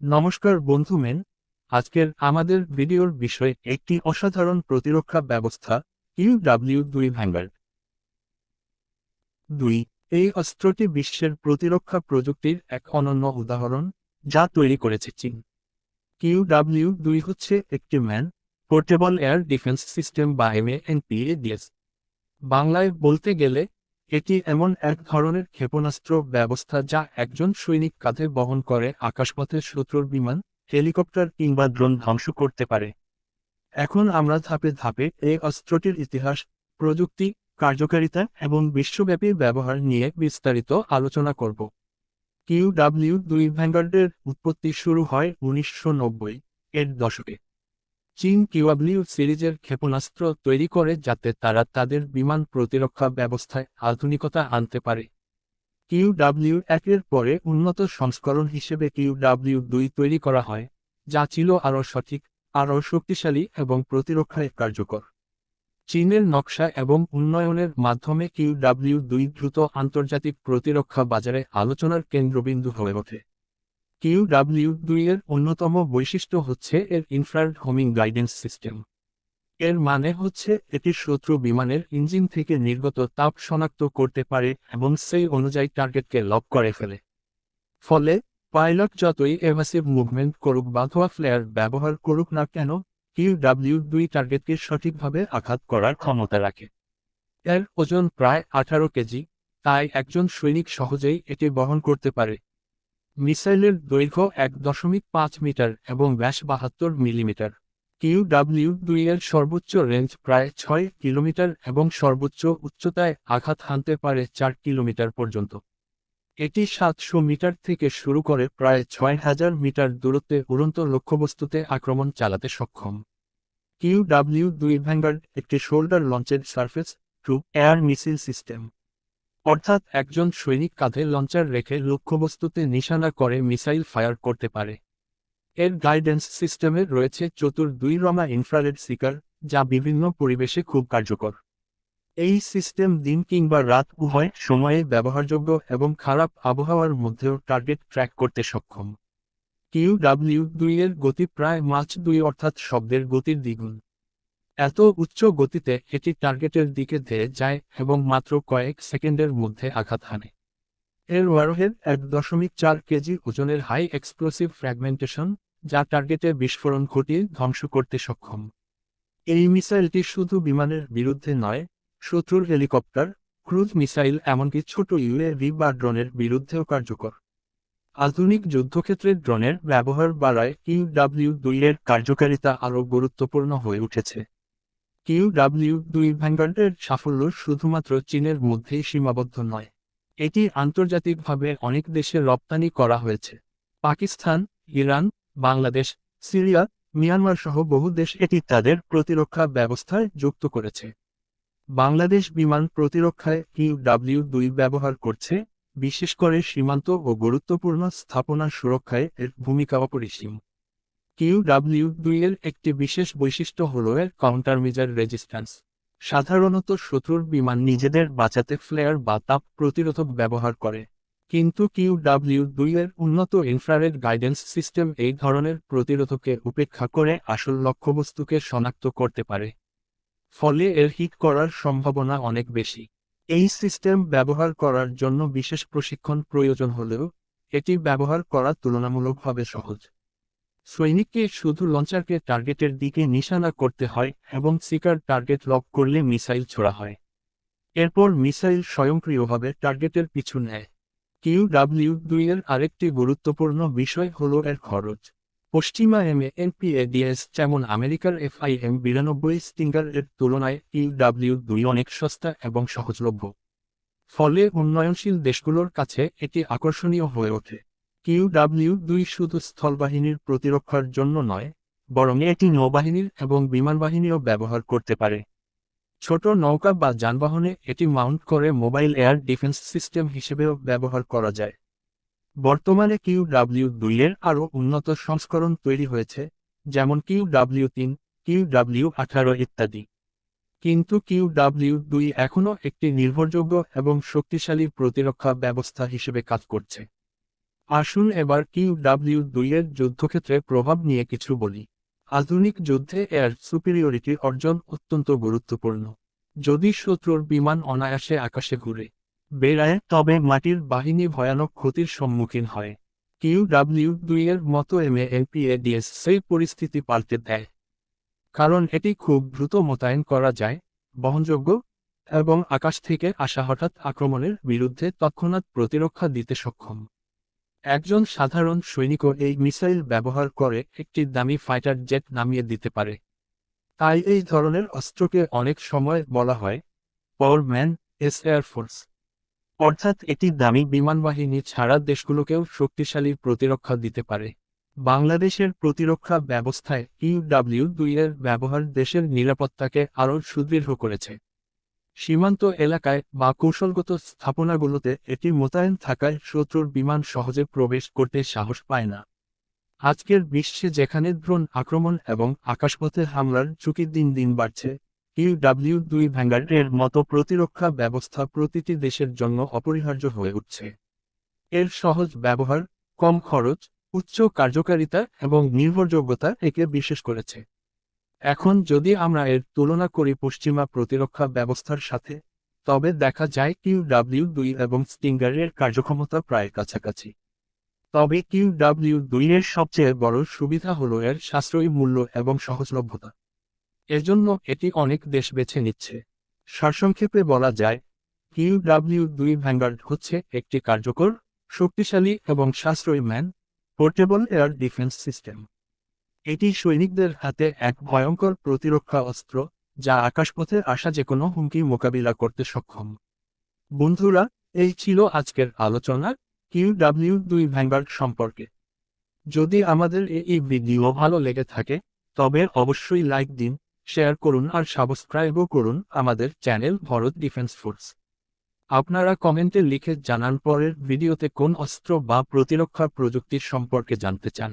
নমস্কার বন্ধু মেন। আজকের আমাদের ভিডিওর বিষয় একটি অসাধারণ প্রতিরক্ষা ব্যবস্থা ইউডাব্লিউ দুই ভ্যাঙ্গার দুই, এই অস্ত্রটি বিশ্বের প্রতিরক্ষা প্রযুক্তির এক অনন্য উদাহরণ, যা তৈরি করেছে চীন। কিউডাব্লিউ দুই হচ্ছে একটি man, portable air defence system বা এমএএনপিএডিএস বাংলায় বলতে গেলে এটি এমন এক ধরনের ক্ষেপণাস্ত্র ব্যবস্থা যা একজন সৈনিক কাঁধে বহন করে আকাশপথে শত্রুর বিমান, হেলিকপ্টার কিংবা ড্রোন ধ্বংস করতে পারে। এখন আমরা ধাপে ধাপে এই অস্ত্রটির ইতিহাস, প্রযুক্তি, কার্যকারিতা এবং বিশ্বব্যাপী ব্যবহার নিয়ে বিস্তারিত আলোচনা করব। কিউডাব্লিউ দুই ভ্যাঙ্গার্ডের উৎপত্তি শুরু হয় উনিশশো নব্বই এর দশকে। চীন কিউডাব্লিউ সিরিজের ক্ষেপণাস্ত্র তৈরি করে যাতে তারা তাদের বিমান প্রতিরক্ষা ব্যবস্থায় আধুনিকতা আনতে পারে। কিউডাব্লিউ একের পরে উন্নত সংস্করণ হিসেবে কিউডাব্লিউ দুই তৈরি করা হয়, যা ছিল আরও সঠিক, আরও শক্তিশালী এবং প্রতিরক্ষায় কার্যকর। চীনের নকশা এবং উন্নয়নের মাধ্যমে কিউডাব্লিউ দুই দ্রুত আন্তর্জাতিক প্রতিরক্ষা বাজারে আলোচনার কেন্দ্রবিন্দু হয়ে ওঠে। কিউডাব্লিউ দুই এর অন্যতম বৈশিষ্ট্য হচ্ছে এর ইনফ্রারেড হোমিং গাইডেন্স সিস্টেম এর মানে হচ্ছে এটি শত্রু বিমানের ইঞ্জিন থেকে নির্গত তাপ শনাক্ত করতে পারে এবং সেই অনুযায়ী টার্গেটকে লক করে ফেলে। ফলে পাইলট যতই এভাসিভ মুভমেন্ট করুক বা ধোয়া ফ্লেয়ার ব্যবহার করুক না কেন কিউডাব্লিউ দুই টার্গেটকে সঠিকভাবে আঘাত করার ক্ষমতা রাখে। এর ওজন প্রায় আঠারো কেজি, তাই একজন সৈনিক সহজেই এটি বহন করতে পারে। মিসাইলের দৈর্ঘ্য এক দশমিক পাঁচ মিটার এবং ব্যাস বাহাত্তর মিলিমিটার। কিউডাব্লিউ দুই এর সর্বোচ্চ রেঞ্জ প্রায় ছয় কিলোমিটার এবং সর্বোচ্চ উচ্চতায় আঘাত হানতে পারে চার কিলোমিটার পর্যন্ত। এটি সাতশো মিটার থেকে শুরু করে প্রায় ছয় হাজার মিটার দূরত্বে উড়ন্ত লক্ষ্যবস্তুতে আক্রমণ চালাতে সক্ষম। কিউডাব্লিউ দুই ভ্যাঙ্গার্ড একটি শোল্ডার লঞ্চের surface to air missile system. অর্থাৎ একজন সৈনিক কাঁধে লঞ্চার রেখে লক্ষ্যবস্তুতে নিশানা করে মিসাইল ফায়ার করতে পারে। এর গাইডেন্স সিস্টেমে রয়েছে চতুর দুই রমা ইনফ্রারেড সিকার যা বিভিন্ন পরিবেশে খুব কার্যকর। এই সিস্টেম দিন কিংবা রাত উভয় সময়ে ব্যবহারযোগ্য এবং খারাপ আবহাওয়ার মধ্যেও টার্গেট ট্র্যাক করতে সক্ষম। কিউডাব্লিউ দুই এর গতি প্রায় মাছ দুই অর্থাৎ শব্দের গতির দ্বিগুণ। এত উচ্চ গতিতে এটি টার্গেটের দিকে ধেয়ে যায় এবং মাত্র কয়েক সেকেন্ডের মধ্যে আঘাত হানে। এর ওয়ারহেড এক দশমিক চার কেজি ওজনের হাই এক্সপ্লোসিভ ফ্র্যাগমেন্টেশন, যা টার্গেটে বিস্ফোরণ ঘটিয়ে ধ্বংস করতে সক্ষম। এই মিসাইলটি শুধু বিমানের বিরুদ্ধে নয়, শত্রুর হেলিকপ্টার, ক্রুজ মিসাইল এমনকি ছোট ইউএভি বা ড্রোনের বিরুদ্ধেও কার্যকর। আধুনিক যুদ্ধক্ষেত্রে ড্রোনের ব্যবহার বাড়ায় কিউডাব্লিউ দুই এর কার্যকারিতা আরও গুরুত্বপূর্ণ হয়ে উঠেছে। কিউডাব্লিউ দুই ভ্যাঙ্গার্ডের সাফল্য শুধুমাত্র চীনের মধ্যেই সীমাবদ্ধ নয়। এটি আন্তর্জাতিকভাবে অনেক দেশে রপ্তানি করা হয়েছে। Pakistan, Iran, Bangladesh, Syria, Myanmar সহ বহু দেশ এটি তাদের প্রতিরক্ষা ব্যবস্থায় যুক্ত করেছে। বাংলাদেশ বিমান প্রতিরক্ষায় কিউডাব্লিউ দুই ব্যবহার করছে, বিশেষ করে সীমান্ত ও গুরুত্বপূর্ণ স্থাপনা সুরক্ষায় এর ভূমিকা অপরিসীম। কিউডাব্লিউ দুই এর একটি বিশেষ বৈশিষ্ট্য হল এর কাউন্টারমিজার রেজিস্ট্যান্স সাধারণত শত্রুর বিমান নিজেদের বাঁচাতে ফ্লেয়ার বা তাপ প্রতিরোধক ব্যবহার করে। কিন্তু কিউডাব্লিউ দুই এর উন্নত ইনফ্রারেড গাইডেন্স সিস্টেম এই ধরনের প্রতিরোধকে উপেক্ষা করে আসল লক্ষ্যবস্তুকে শনাক্ত করতে পারে। ফলে এর হিট করার সম্ভাবনা অনেক বেশি। এই সিস্টেম ব্যবহার করার জন্য বিশেষ প্রশিক্ষণ প্রয়োজন হলেও এটি ব্যবহার করা তুলনামূলকভাবে সহজ। সৈনিককে শুধু লঞ্চারকে টার্গেটের দিকে নিশানা করতে হয় এবং সিকার টার্গেট লক করলে মিসাইল ছোড়া হয়। এরপর মিসাইল স্বয়ংক্রিয়ভাবে টার্গেটের পিছু নেয়। কিউডাব্লিউ দুই এর আরেকটি গুরুত্বপূর্ণ বিষয় হল এর খরচ। পশ্চিমা এম এনপিএডিএস যেমন আমেরিকার এফআইএম বিরানব্বই স্টিঙ্গার এর তুলনায় কিউডাব্লিউ দুই অনেক সস্তা এবং সহজলভ্য। ফলে উন্নয়নশীল দেশগুলোর কাছে এটি আকর্ষণীয় হয়ে ওঠে। কিউডাব্লিউ দুই শুধু স্থলবাহিনীর প্রতিরক্ষার জন্য নয়, বরং এটি নৌবাহিনীর এবং বিমান বাহিনীও ব্যবহার করতে পারে। ছোট নৌকা বা যানবাহনে এটি মাউন্ট করে মোবাইল এয়ার ডিফেন্স সিস্টেম হিসেবেও ব্যবহার করা যায়। বর্তমানে কিউডাব্লিউ দুইয়ের আরও উন্নত সংস্করণ তৈরি হয়েছে, যেমন কিউডাব্লিউ তিন কিউডাব্লিউ আঠারো ইত্যাদি। কিন্তু কিউডাব্লিউ দুই এখনও একটি নির্ভরযোগ্য এবং শক্তিশালী প্রতিরক্ষা ব্যবস্থা হিসেবে কাজ করছে। আসুন এবার কিউ ডাব্লিউ দুইয়ের যুদ্ধক্ষেত্রে প্রভাব নিয়ে কিছু বলি। আধুনিক যুদ্ধে এর সুপিরিয়রিটি অর্জন অত্যন্ত গুরুত্বপূর্ণ। যদি শত্রুর বিমান অনায়াসে আকাশে ঘুরে বেড়ায়, তবে মাটির বাহিনী ভয়ানক ক্ষতির সম্মুখীন হয়। কিউ ডাব্লিউ দুইয়ের মতো এম এলপিএডিএস সেই পরিস্থিতি পাল্টে দেয়। কারণ এটি খুব দ্রুত মোতায়েন করা যায়, বহনযোগ্য এবং আকাশ থেকে আসা হঠাৎ আক্রমণের বিরুদ্ধে তৎক্ষণাৎ প্রতিরক্ষা দিতে সক্ষম। একজন সাধারণ সৈনিকও এই মিসাইল ব্যবহার করে একটি দামি ফাইটার জেট নামিয়ে দিতে পারে। তাই এই ধরনের অস্ত্রকে অনেক সময় বলা হয় পাওয়ার ম্যান এস এয়ারফোর্স অর্থাৎ এটি দামি বিমানবাহিনী ছাড়া দেশগুলোকেও শক্তিশালী প্রতিরক্ষা দিতে পারে। বাংলাদেশের প্রতিরক্ষা ব্যবস্থায় ইউডাব্লিউ দুই এর ব্যবহার দেশের নিরাপত্তাকে আরও সুদৃঢ় করেছে। সীমান্ত এলাকায় বা কৌশলগত স্থাপনাগুলোতে এটি মোতায়েন থাকায় শত্রুর বিমান সহজে প্রবেশ করতে সাহস পায় না। আজকের বিশ্বে যেখানে ড্রোন আক্রমণ এবং আকাশপথে হামলার ঝুঁকি দিন দিন বাড়ছে ইউডাব্লিউ দুই ভ্যাঙ্গারের মতো প্রতিরক্ষা ব্যবস্থা প্রতিটি দেশের জন্য অপরিহার্য হয়ে উঠছে। এর সহজ ব্যবহার, কম খরচ, উচ্চ কার্যকারিতা এবং নির্ভরযোগ্যতা একে বিশেষ করেছে। এখন যদি আমরা এর তুলনা করি পশ্চিমা প্রতিরক্ষা ব্যবস্থার সাথে, তবে দেখা যায় কিউ ডাব্লিউ দুই এবং স্টিঙ্গারের কার্যক্ষমতা প্রায় কাছাকাছি। তবে কিউ ডাব্লিউ এর সবচেয়ে বড় সুবিধা হল এর সাশ্রয়ী মূল্য এবং সহজলভ্যতা। এজন্য এটি অনেক দেশ বেছে নিচ্ছে। সারসংক্ষেপে বলা যায়, কিউ ডাব্লিউ দুই ভ্যাঙ্গার্ড হচ্ছে একটি কার্যকর, শক্তিশালী এবং সাশ্রয়ী man, portable air defence system. এটি সৈনিকদের হাতে এক ভয়ঙ্কর প্রতিরক্ষা অস্ত্র, যা আকাশপথে আসা যে কোনো হুমকি মোকাবিলা করতে সক্ষম। বন্ধুরা, এই ছিল আজকের আলোচনা কিউ ডাব্লিউ দুই ভ্যাঙ্গার্ড সম্পর্কে। যদি আমাদের এই ভিডিও ভালো লেগে থাকে, তবে অবশ্যই লাইক দিন, শেয়ার করুন আর সাবস্ক্রাইবও করুন আমাদের চ্যানেল ভরত ডিফেন্স ফোর্স। আপনারা কমেন্টে লিখে জানান পরের ভিডিওতে কোন অস্ত্র বা প্রতিরক্ষা প্রযুক্তির সম্পর্কে জানতে চান।